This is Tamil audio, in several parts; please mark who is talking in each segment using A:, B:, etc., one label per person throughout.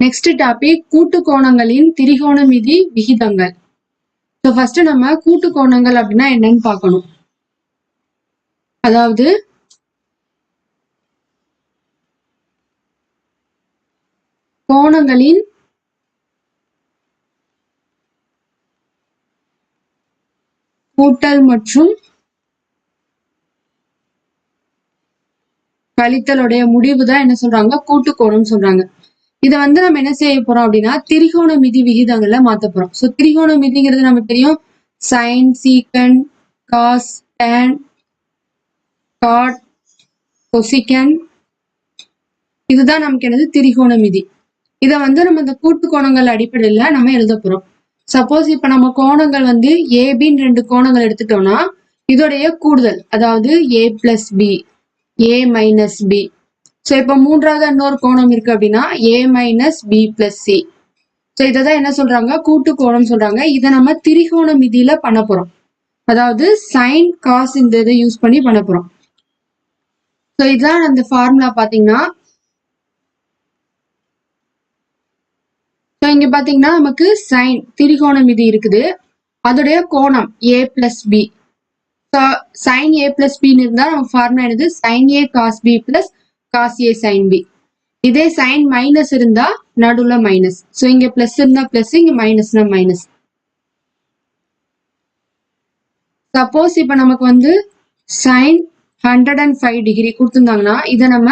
A: நெக்ஸ்ட் டாபிக் கூட்டு கோணங்களின் திரிகோணமிதி விகிதங்கள். ஸோ ஃபர்ஸ்ட் நம்ம கூட்டு கோணங்கள் அப்படின்னா என்னன்னு பார்க்கணும். அதாவது கோணங்களின் கூட்டல் மற்றும் கழித்தலுடைய முடிவு தான் என்ன சொல்றாங்க? கூட்டு கோணம் சொல்றாங்க. இதை வந்து நம்ம என்ன செய்ய போறோம் அப்படின்னா திரிகோண மிதி விகிதங்கள்ல மாத்த போறோம். ஸோ திரிகோண மிதிங்கிறது நமக்கு தெரியும் சைன் சீக்கன் காஸ் டேன் காட் கொசிக்கன் இதுதான் நமக்கு என்னது? திரிகோண மிதி இதை வந்து நம்ம இந்த கூட்டு கோணங்கள் அடிப்படையில நம்ம எழுத போறோம். சப்போஸ் இப்ப நம்ம கோணங்கள் வந்து ஏபின்னு ரெண்டு கோணங்கள் எடுத்துட்டோம்னா இதோடைய கூடுதல் அதாவது A plus B A minus B so இப்போ மூன்றாவது இன்னொரு கோணம் இருக்கு அப்படின்னா A minus B plus C so இதை தான் என்ன சொல்றாங்க? கூட்டு கோணம் சொல்றாங்க. இதை நம்ம திரிகோண மிதியில பண்ண போறோம். அதாவது சைன் காஸ் இந்த இதை யூஸ் பண்ணி பண்ண போறோம். ஸோ இதுதான் அந்த ஃபார்முலா பாத்தீங்கன்னா ஸோ இங்க பாத்தீங்கன்னா நமக்கு சைன் திரிகோண மிதி இருக்குது. அதோடைய கோணம் A plus B sine A plus பின்னு இருந்தா நம்ம ஃபார்முலா என்னது? Sine A cos B plus cos A sine B இதே சைன் மைனஸ் இருந்தா நடுவுல மைனஸ் ஸோ இங்க பிளஸ் இருந்தா பிளஸ் இங்க மைனஸ்னா மைனஸ் சப்போஸ் இப்ப நமக்கு வந்து sine hundred and five degree கொடுத்துருந்தாங்கன்னா இதை நம்ம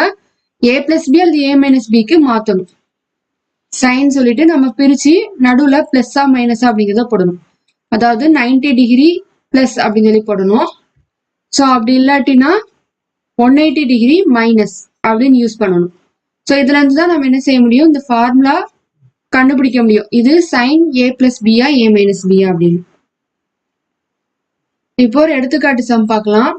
A: ஏ பிளஸ் பி அல்லது ஏ மைனஸ் பிக்கு மாத்தணும். சைன் சொல்லிட்டு நம்ம பிரிச்சு நடுவுல பிளஸ்ஸா மைனஸா அப்படிங்கிறத போடணும். அதாவது 90 டிகிரி பிளஸ் அப்படின்னு சொல்லி போடணும். ஸோ அப்படி இல்லாட்டினா ஒன் எயிட்டி டிகிரி மைனஸ் அப்படின்னு யூஸ் பண்ணணும். ஸோ இதுல இருந்து தான் நம்ம என்ன செய்ய முடியும்? இந்த ஃபார்முலா கண்டுபிடிக்க முடியும். இது sine A plus B A minus B அப்படின்னு. இப்போ ஒரு எடுத்துக்காட்டு சம் பார்க்கலாம்.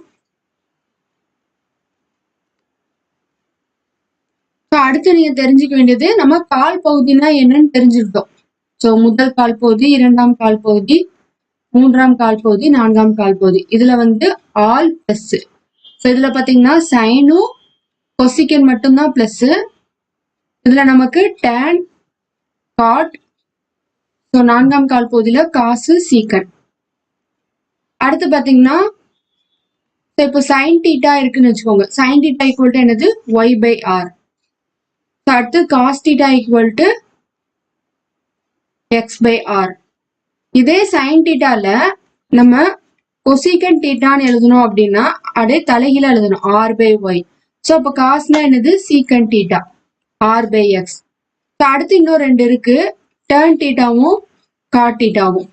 A: ஸோ அடுத்து நீங்க தெரிஞ்சுக்க வேண்டியது நம்ம கால் பகுதினா என்னன்னு தெரிஞ்சுக்கிட்டோம். ஸோ முதல் கால் பகுதி இரண்டாம் கால் பகுதி மூன்றாம் கால் பகுதி நான்காம் கால் பகுதி. இதுல வந்து ஆல் பிளஸ் ஸோ இதுல பாத்தீங்கன்னா சைனும் கொசிக்கன் மட்டும்தான் ப்ளஸ்ஸு இதுல நமக்கு டேன் காட் ஸோ நான்காம் கால் பகுதியில காசு சீக்கன் அடுத்து பாத்தீங்கன்னா ஸோ இப்போ சைன் டீட்டா இருக்குன்னு வச்சுக்கோங்க. சைன் டீட்டா ஈக்குவல் டு என்னது? ஒய் பை ஆர் அடுத்து cos theta equal to X by R இதே சைன் டீட்டால நம்ம கொசிகன் டீட்டான்னு எழுதணும் அப்படின்னா அதே தலைகீழ எழுதணும். ஆர் பை ஒய் ஸோ அப்போ காஸ்னா என்னது? சீக்கன் theta R by X so அடுத்து இன்னும் ரெண்டு இருக்கு. டேர்ன் டீட்டாவும் காட் டீட்டாவும்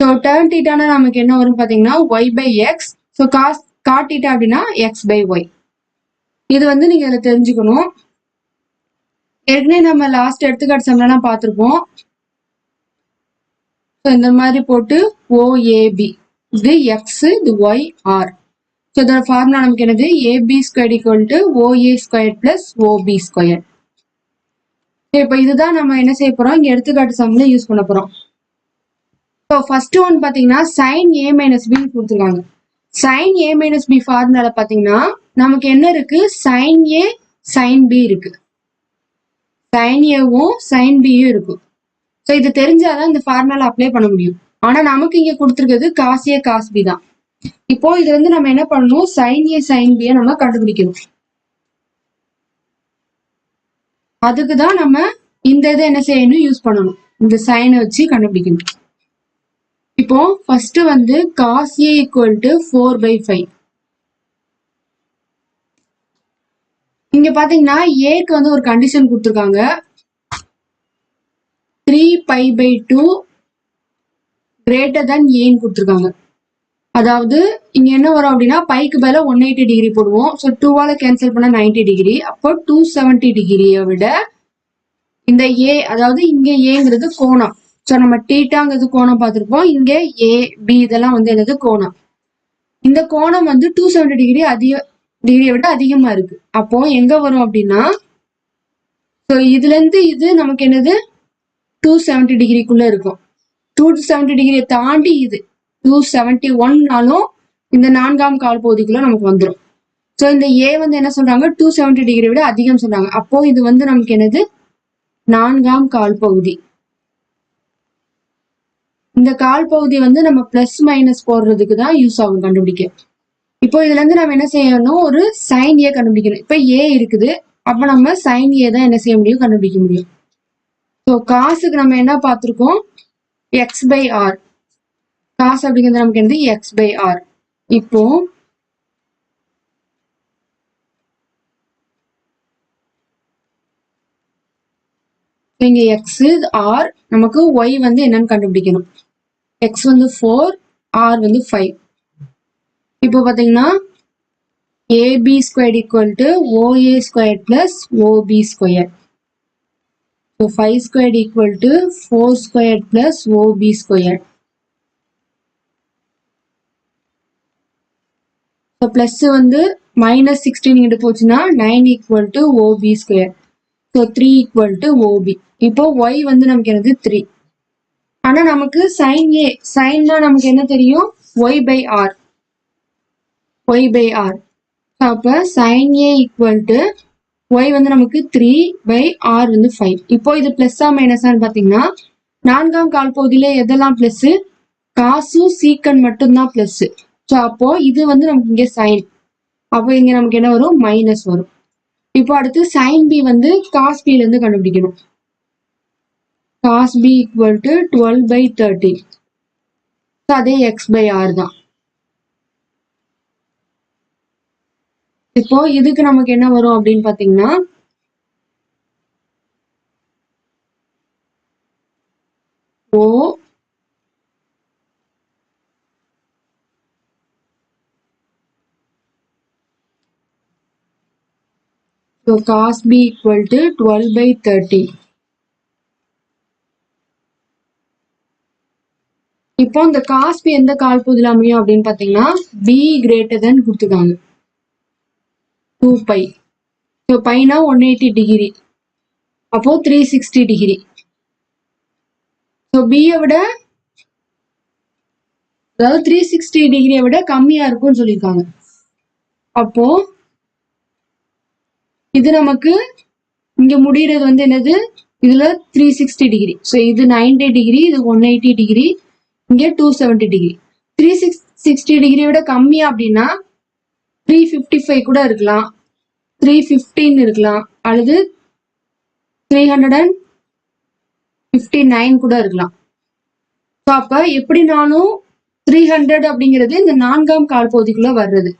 A: ஸோ டேர்ன் டீட்டானா நமக்கு என்ன வரும் பார்த்தீங்கன்னா Y by X so cos God theta அப்படின்னா எக்ஸ் பை ஒய் இது வந்து நீங்க இதில் தெரிஞ்சுக்கணும். ஏற்கனவே நம்ம லாஸ்ட் எடுத்துக்காட்டு சம்லாம் பார்த்துருப்போம். ஸோ இந்த மாதிரி போட்டு ஓஏபி இது எக்ஸ் இது ஒய் ஆர் ஸோ இதோட ஃபார்முலா நமக்கு என்னது? AB square equal to OA square plus OB square இப்போ இதுதான் நம்ம என்ன செய்ய போறோம்? இங்க எடுத்துக்காட்டு சம்ல யூஸ் பண்ண போறோம். ஸோ ஃபர்ஸ்ட் ஒன் பார்த்தீங்கன்னா சைன் ஏ மைனஸ் பி கொடுத்துருக்காங்க. சைன் ஏ மைனஸ் பி ஃபார்முலால பார்த்தீங்கன்னா நமக்கு என்ன இருக்கு? சைன் ஏ சைன் பி இருக்கு. சைன் ஏவும் சைன் பியும் இருக்கும் ஸோ இது தெரிஞ்சாதான் இந்த ஃபார்முலா அப்ளை பண்ண முடியும். ஆனா நமக்கு இங்க கொடுத்துருக்கிறது காஸ் காஸ் பி தான். இப்போ இது வந்து நம்ம என்ன பண்ணணும்? சைன் ஏ சைன் பியை நம்ம கண்டுபிடிக்கணும். அதுக்கு தான் நம்ம இந்த இதை என்ன செய்யணும்? யூஸ் பண்ணணும். இந்த சைனை வச்சு கண்டுபிடிக்கணும். இப்போ ஃபர்ஸ்ட் வந்து cos A equal to four by five இங்க பாத்தீங்கன்னா ஏக்கு வந்து ஒரு கண்டிஷன் கொடுத்துருக்காங்க. Three pi by two greater than ஏன்னு கொடுத்துருக்காங்க. அதாவது இங்க என்ன வரும் அப்படின்னா பைக்கு மேல ஒன் எயிட்டி டிகிரி போடுவோம். ஸோ டூவால கேன்சல் பண்ண நைன்டி டிகிரி அப்போ டூ செவன்டி டிகிரியை விட இந்த ஏ அதாவது இங்க ஏங்கிறது கோணம். ஸோ நம்ம டீட்டாங்கிறது கோணம் பார்த்துருப்போம். இங்க ஏ பி இதெல்லாம் வந்து என்னது? கோணம். இந்த கோணம் வந்து டூ செவன்டி டிகிரி அதிக டிகிரியை விட அதிகமா இருக்கு. அப்போ எங்க வரும் அப்படின்னா ஸோ இதுல இருந்து இது நமக்கு என்னது? டூ செவன்டி டிகிரிக்குள்ள இருக்கும். டூ செவன்டி டிகிரியை தாண்டி இது. டூ செவன்டி ஒன்னாலும் இந்த நான்காம் கால் பகுதிக்குள்ள நமக்கு வந்துடும் ஸோ இந்த ஏ வந்து என்ன சொல்றாங்க? டூ செவன்டி டிகிரி விட அதிகம் சொல்றாங்க. அப்போ இது வந்து நமக்கு என்னது? நான்காம் கால் பகுதி. இந்த கால் பகுதி வந்து நம்ம பிளஸ் மைனஸ் போடுறதுக்கு தான் யூஸ் ஆகும் கண்டுபிடிக்க. இப்போ இதுல இருந்து நம்ம என்ன செய்யணும்? ஒரு சைன் ஏ கண்டுபிடிக்கணும். இப்போ ஏ இருக்குது. அப்ப நம்ம சைன் ஏ தான் என்ன செய்ய முடியும்? கண்டுபிடிக்க முடியும். ஸோ காசுக்கு நம்ம என்ன பார்த்துருக்கோம்? எக்ஸ் பை ஆர் காசு அப்படிங்கிறது நமக்கு என்னது? எக்ஸ் பை ஆர் இப்போ இங்க எக்ஸ் ஆர் நமக்கு ஒய் வந்து என்னன்னு கண்டுபிடிக்கணும். எக்ஸ் வந்து ஃபோர் ஆர் வந்து ஃபைவ் இப்போ பார்த்தீங்கன்னா AB square equal to OA square plus OB square so five square equal to four square plus OB square இப்போ ப்ளஸ் வந்து மைனஸ் சிக்ஸ்டீன் கிட்ட போச்சுன்னா nine equal to OB square so three equal to OB இப்போ ஒய் வந்து நமக்கு என்னது? த்ரீ ஆனால் நமக்கு சைன் ஏ சைன்னா நமக்கு என்ன தெரியும்? Y by R Y by R அப்போ sine A equal to Y வந்து நமக்கு த்ரீ பை ஆர் வந்து ஃபைவ் இப்போ இது ப்ளஸ்ஸா மைனஸான்னு பார்த்தீங்கன்னா நான்காம் கால் பகுதியில் எதெல்லாம் ப்ளஸ்ஸு காசும் சீக்கன் மட்டும்தான் ப்ளஸ்ஸு ஸோ அப்போ இது வந்து நமக்கு இங்கே சைன் அப்போ இங்கே நமக்கு என்ன வரும்? மைனஸ் வரும். இப்போ அடுத்து சைன் பி வந்து காஸ் பில இருந்து கண்டுபிடிக்கணும். Cos B equal to twelve by thirty அதே எக்ஸ் பை ஆர் தான். இப்போ இதுக்கு நமக்கு என்ன வரும் அப்படின்னு பாத்தீங்கன்னா ஓ So cos B equal to 12 by 30. இப்போ இந்த காஸ் பி எந்த கால் பகுதியில் அமையும் அப்படின்னு பார்த்தீங்கன்னா பி கிரேட்டர் தென் கொடுத்துருக்காங்க. டூ பை ஸோ பைனா ஒன் எயிட்டி டிகிரி அப்போ த்ரீ சிக்ஸ்டி டிகிரி ஸோ பியை விட அதாவது த்ரீ சிக்ஸ்டி டிகிரியை விட கம்மியாக இருக்கும்னு சொல்லியிருக்காங்க. அப்போது இது நமக்கு இங்க முடிகிறது வந்து என்னது? இதுல த்ரீ சிக்ஸ்டி டிகிரி ஸோ இது நைன்டி டிகிரி இது ஒன் எயிட்டி டிகிரி இங்க two seventy degree three six sixty degree விட கம்மியா அப்படின்னா த்ரீ ஃபிஃப்டி ஃபைவ் கூட இருக்கலாம். த்ரீ ஃபிஃப்டின் இருக்கலாம். அல்லது three hundred and fifty nine கூட இருக்கலாம். ஸோ அப்போ எப்படினாலும் த்ரீ ஹண்ட்ரட் அப்படிங்கிறது இந்த நான்காம் கால் பகுதிக்குள்ள வர்றது.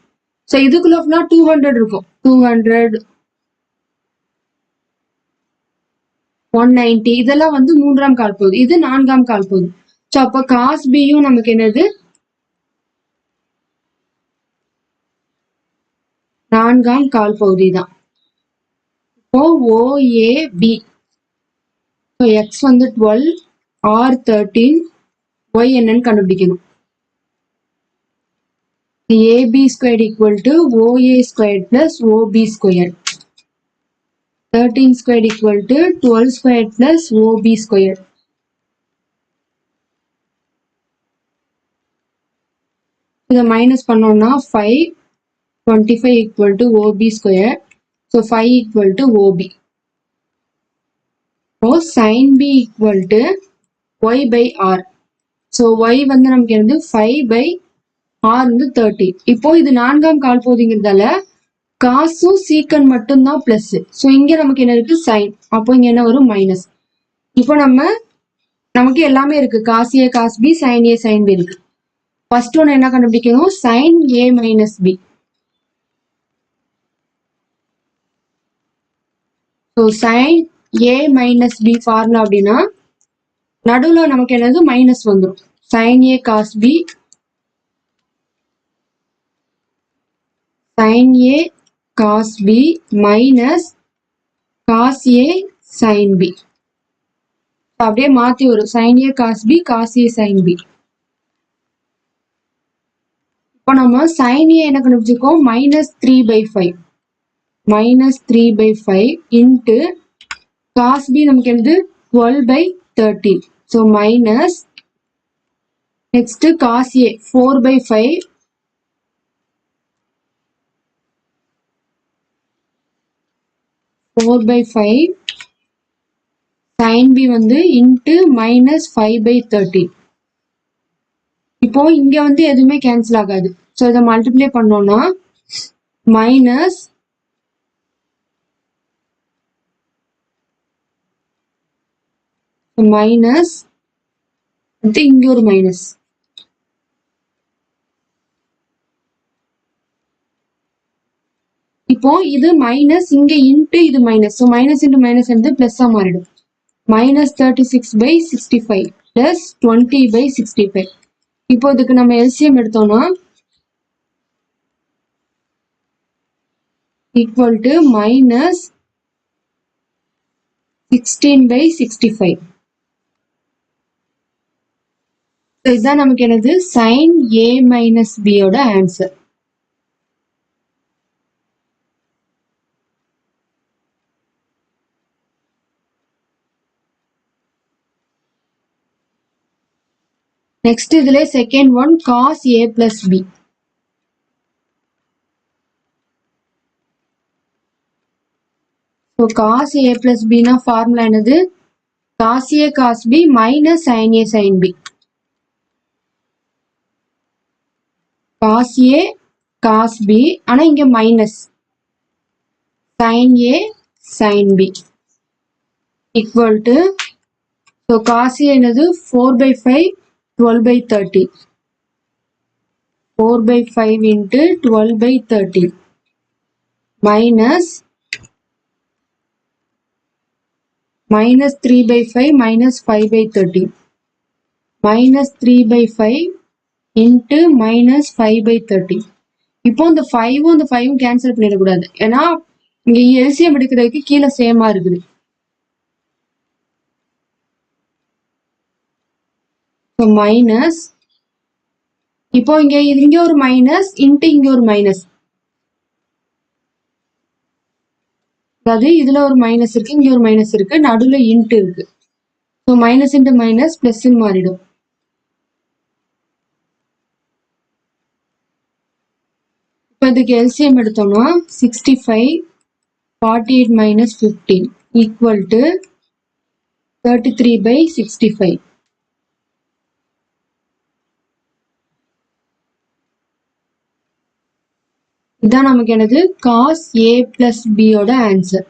A: ஸோ இதுக்குள்ள டூ ஹண்ட்ரட் இருக்கும். டூ ஹண்ட்ரட் ஒன் நைன்டி இதெல்லாம் வந்து மூன்றாம் கால் போகுது. இது நான்காம் கால் போகுது. ஸோ அப்போ காஸ் பியும் நமக்கு என்னது? நான்காம் கால் பகுதி தான் இப்போ ஓஏபி ஸோ எக்ஸ் வந்து டுவெல் ஆர் தேர்ட்டீன் ஒய் என்னன்னு கண்டுபிடிக்கணும். AB square equal to OA square plus OB square 13 squared equal to 12 squared plus OB squared. இதை மைனஸ் பண்ணோம்னா five twenty five equal to OB square so five equal to OB இப்போ sine B equal to Y by R so Y வந்து நமக்கு வந்து ஃபைவ் பை ஆர் வந்து தேர்ட்டி இப்போ இது நான்காம் கால் போகுதுங்கிறதால காசும் சீக்கன் மட்டும்தான் பிளஸ் ஸோ இங்க நமக்கு என்ன இருக்கு? சைன் அப்போ இங்க என்ன வரும்? மைனஸ் இப்போ நம்ம நமக்கு எல்லாமே இருக்கு. Cos A cos B sine A sine B இருக்கு. ஃபர்ஸ்ட் ஒன்று என்ன கண்டுபிடிக்கணும்? Sine A minus B so sine A minus B formula அப்படின்னா நடுவில் நமக்கு என்னது? மைனஸ் வந்துடும் sine A cos B sine A cos B minus cos A sine B அப்படியே மாத்தி வரும் sine A cos B cos A sine B இப்போ நம்ம சைன் ஏ என்ன கண்டுபிடிச்சிருக்கோம்? Minus three by five minus three by five into cos B நமக்கு என்னது? Twelve by thirty so minus next cos A four by five four by five sine B வந்து into minus five by thirty இப்போ இங்க வந்து எதுவுமே கேன்சல் ஆகாது. ஸோ இதை மல்டிப்ளை பண்ணோம்னா மைனஸ் மைனஸ் அடுத்து இங்க ஒரு மைனஸ் இப்போ இது மைனஸ் இங்க இன்ட்டு இது minus so minus into minus வந்து பிளஸ்ஸா மாறிடும். Minus thirty six by sixty five plus twenty by sixty five இப்போ இதுக்கு நம்ம எல்சிஎம் எடுத்தோம்னா equal to minus sixteen by sixty five இதுதான் நமக்கு என்னது? சைன் ஏ மைனஸ் பியோட ஆன்சர் நெக்ஸ்ட் இதுல second one cos A plus B so cos A plus Bina formula என்னது? Cos A cos B minus sine A sine B cos A cos B ஆனா இங்க minus sine A sine B equal to so cos A என்னது? Four by five twelve by thirty four by five into twelve by thirty minus minus 3 by 5 minus 5 by 30 minus 3 by 5 into minus 5 by 30 இப்போ இந்த 5 இந்த 5 கேன்சல் பண்ணிடக்கூடாது. ஏன்னா இங்க எல்சிஎம் எடுக்கிறதுக்கு கீழே சேமா இருக்குது. மைனஸ் இப்போ இங்க இங்க ஒரு மைனஸ் இன்ட்டு இங்க ஒரு மைனஸ் அதாவது இதுல ஒரு மைனஸ் இருக்கு இங்க ஒரு மைனஸ் இருக்கு நடுவுல இன்ட் இருக்கு. So minus into minus plus மாறிடும். இப்போ இதுக்கு எல்சிஎம் எடுத்தோம்னா sixty five forty eight minus fifteen equal to thirty three by sixty five இதான் நமக்கு என்னது? காஸ் ஏ பிளஸ் பியோட ஆன்சர்